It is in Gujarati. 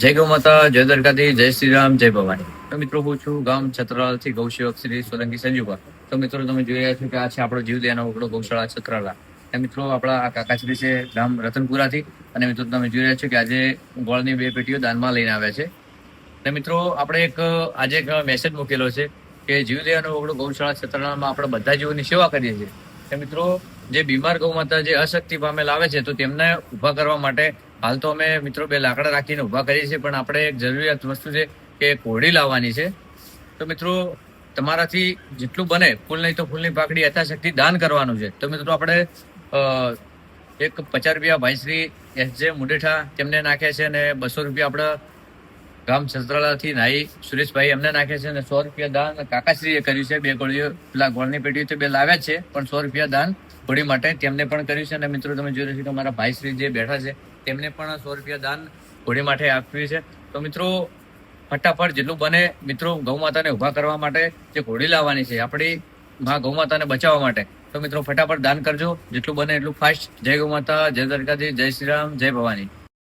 જય ગૌ માતા, જય દ્વારકાધી જય શ્રી રામ, જય ભવાની. મિત્રો, હું છું ગામ છત્રાલાથી ગૌસેવક શ્રી સોલંકી સંજુભા. તો મિત્રો, તમે જોઈ રહ્યા છો કે આ છે આપણો જીવદયાનો વગડો ગૌશાળા છત્રાલા. એ મિત્રો, આપણા આ કાકાશ્રી છે ગામ રતનપુરાથી. અને મિત્રો, તમે જોઈ રહ્યા છો કે આજે ગોળની બે પેટીઓ દાનમાં લઈને આવ્યા છે. અને મિત્રો, આપણે એક, આજે એક મેસેજ મૂકેલો છે કે જીવદયાનો વગડો ગૌશાળા છત્રાલામાં આપણે બધા જીવોની સેવા કરીએ છીએ. મિત્રો, જે બીમાર ગૌ માતા, જે અશક્તિ પામેલ આવે છે, તો તેમને ઊભા કરવા માટે હાલ તો અમે મિત્રો બે લાકડા રાખીને ઊભા કરીએ છીએ, પણ આપણે એક જરૂરિયાત વસ્તુ છે કે કોળી લાવવાની છે. તો મિત્રો, તમારાથી જેટલું બને, ફૂલ નહીં તો ફૂલની પાકડી યથાશક્તિ દાન કરવાનું છે. તો મિત્રો, આપણે એક પચાસ રૂપિયા ભાઈશ્રી એસ જે મુડેઠા તેમને નાખ્યા છે અને બસો રૂપિયા આપણે ગામ છત્રાલાથી નાઈ સુરેશભાઈ એમને નાખે છે અને સો રૂપિયા દાન કાકાશ્રીએ કર્યું છે. બે ગોળીઓ, પેલા ગોળની પેટી તો બે લાવ્યા છે, પણ સો રૂપિયા દાન હોળી માટે તેમને પણ કર્યું છે. અને મિત્રો, તમે જોઈ રહ્યા છો કે અમારા ભાઈશ્રી જે બેઠા છે, તેમને પણ સો રૂપિયા દાન હોળી માટે આપ્યું છે. તો મિત્રો, ફટાફટ જેટલું બને, મિત્રો ગૌ માતાને ઊભા કરવા માટે જે ઘોડી લાવવાની છે, આપણી માં ગૌ માતાને બચાવવા માટે. તો મિત્રો, ફટાફટ દાન કરજો. જેટલું બને એટલું ફાસ્ટ. જય ગૌ માતા જય દ્વારકાધી જય શ્રી રામ, જય ભવાની.